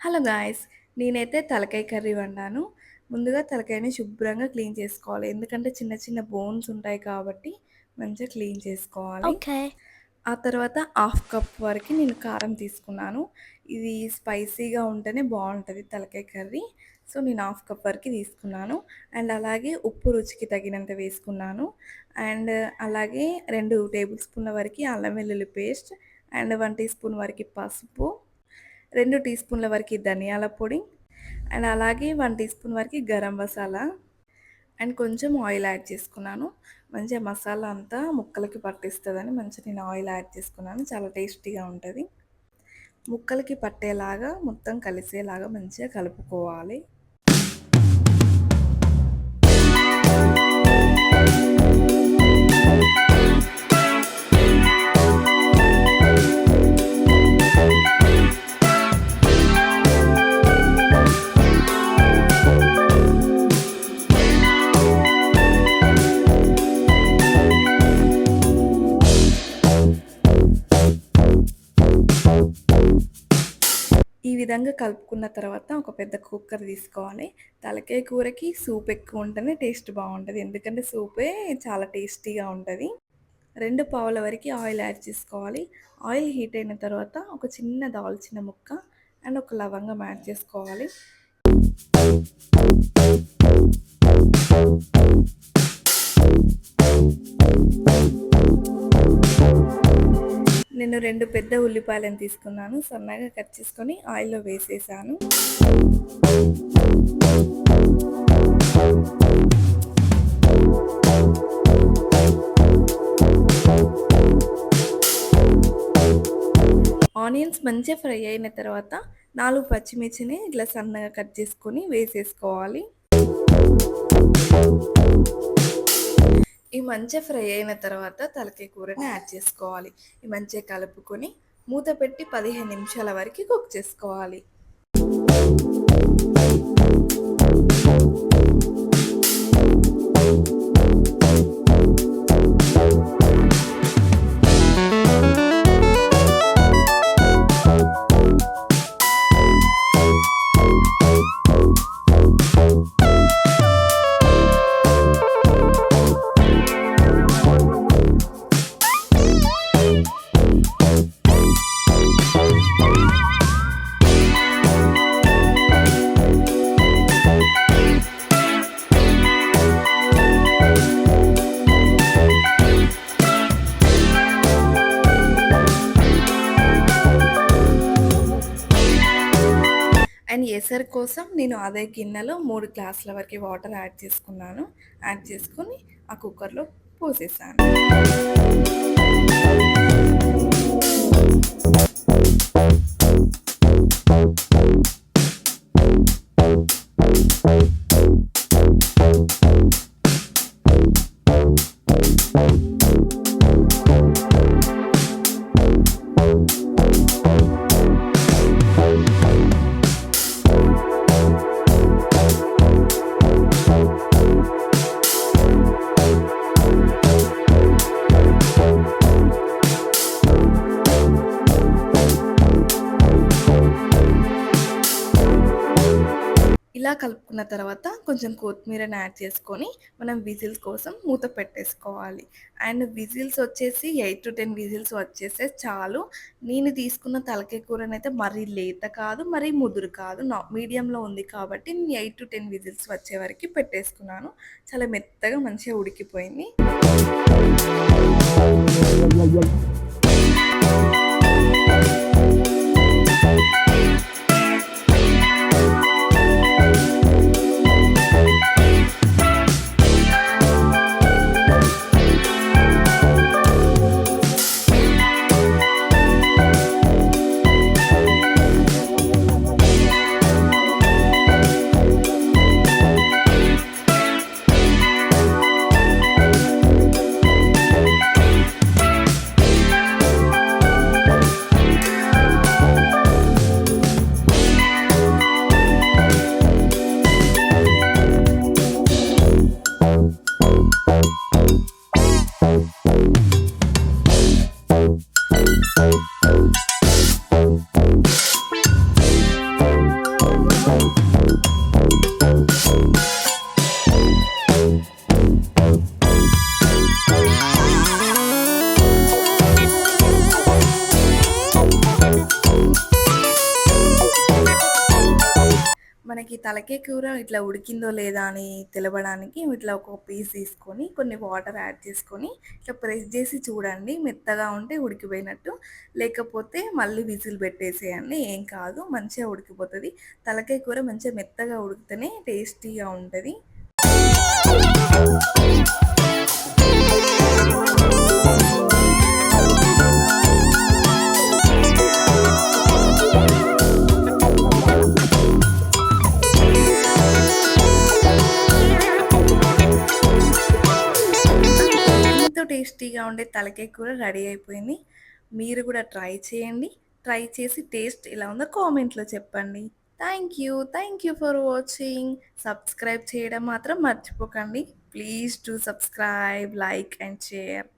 Hello guys నేనైతే తలకాయ curry వండాను. ముందుగా తలకాయని శుభ్రంగా క్లీన్ చేసుకోవాలి. ఎందుకంటే చిన్న చిన్న బోన్స్ ఉంటాయి కాబట్టి మంచిగా క్లీన్ చేసుకోవాలి. ఓకే. ఆ తర్వాత హాఫ్ కప్ వరకు నేను కారం తీసుకున్నాను. ఇది స్పైసీగా ఉంటేనే బాగుంటుంది తలకాయ కర్రీ. సో నేను హాఫ్ కప్ వరకు తీసుకున్నాను. అండ్ అలాగే ఉప్పు రుచికి తగినంత వేసుకున్నాను. అండ్ అలాగే రెండు టేబుల్ స్పూన్ల వరకు అల్లం వెల్లుల్లి paste and one teaspoon వరకు పసుపు. రెండు టీ స్పూన్ల వరకు ధనియాల పొడి అండ్ అలాగే వన్ టీ స్పూన్ వరకు గరం మసాలా అండ్ కొంచెం ఆయిల్ యాడ్ చేసుకున్నాను. మంచిగా మసాలా అంతా ముక్కలకి పట్టిస్తుందని మంచిగా నేను ఆయిల్ యాడ్ చేసుకున్నాను. చాలా టేస్టీగా ఉంటుంది. ముక్కలకి పట్టేలాగా మొత్తం కలిసేలాగా మంచిగా కలుపుకోవాలి. ఈ విధంగా కలుపుకున్న తర్వాత ఒక పెద్ద కుక్కర్ తీసుకోవాలి. తలకాయ కూరకి సూప్ ఎక్కువ ఉంటేనే టేస్ట్ బాగుంటుంది. ఎందుకంటే సూపే చాలా టేస్టీగా ఉంటుంది. రెండు పావుల వరకు ఆయిల్ యాడ్ చేసుకోవాలి. ఆయిల్ హీట్ అయిన తర్వాత ఒక చిన్న దాల్చిన ముక్క అండ్ ఒక లవంగం యాడ్ చేసుకోవాలి. నేను రెండు పెద్ద ఉల్లిపాయలను తీసుకున్నాను. సన్నగా కట్ చేసుకొని ఆయిల్లో వేసేసాను. ఆనియన్స్ మంచిగా ఫ్రై అయిన తర్వాత నాలుగు పచ్చిమిర్చిని ఇట్లా సన్నగా కట్ చేసుకొని వేసేసుకోవాలి. ఈ మంచిగా ఫ్రై అయిన తర్వాత తలకాయ కూరని యాడ్ చేసుకోవాలి. ఈ మంచిగా కలుపుకొని మూత పెట్టి పదిహేను నిమిషాల వరకు కుక్ చేసుకోవాలి. అండ్ కోసం నేను అదే గిన్నెలో మూడు గ్లాసుల వరకు వాటర్ యాడ్ చేసుకున్నాను. యాడ్ చేసుకొని ఆ కుక్కర్లో పోసేసాను. ఇలా కలుపుకున్న తర్వాత కొంచెం కొత్తిమీరని యాడ్ చేసుకొని మనం విజిల్స్ కోసం మూత పెట్టేసుకోవాలి. అండ్ విజిల్స్ వచ్చేసి ఎయిట్ టు టెన్ విజిల్స్ వచ్చేస్తే చాలు. నేను తీసుకున్న తలకాయ కూరని అయితే మరీ లేత కాదు మరీ ముదురు కాదు. నా మీడియంలో ఉంది కాబట్టి నేను ఎయిట్ టు టెన్ విజిల్స్ వచ్చే వరకు పెట్టేసుకున్నాను. చాలా మెత్తగా మంచిగా ఉడికిపోయింది. మనకి తలకాయ కూర ఇట్లా ఉడికిందో లేదా అని తెలవడానికి ఇట్లా ఒక పీస్ తీసుకొని కొన్ని వాటర్ యాడ్ చేసుకొని ఇట్లా ప్రెస్ చేసి చూడండి. మెత్తగా ఉంటే ఉడికిపోయినట్టు. లేకపోతే మళ్ళీ విజిల్ పెట్టేసేయండి. ఏం కాదు మంచిగా ఉడికిపోతుంది. తలకాయ కూర మంచిగా మెత్తగా ఉడికితేనే టేస్టీగా ఉంటుంది. ఉండే తలకాయ కూర రెడీ అయిపోయింది. మీరు కూడా ట్రై చేయండి. ట్రై చేసి టేస్ట్ ఎలా ఉందో కామెంట్లో చెప్పండి. Thank you. Thank you for watching. Subscribe చేయడం మాత్రం మర్చిపోకండి. Please to subscribe like and share.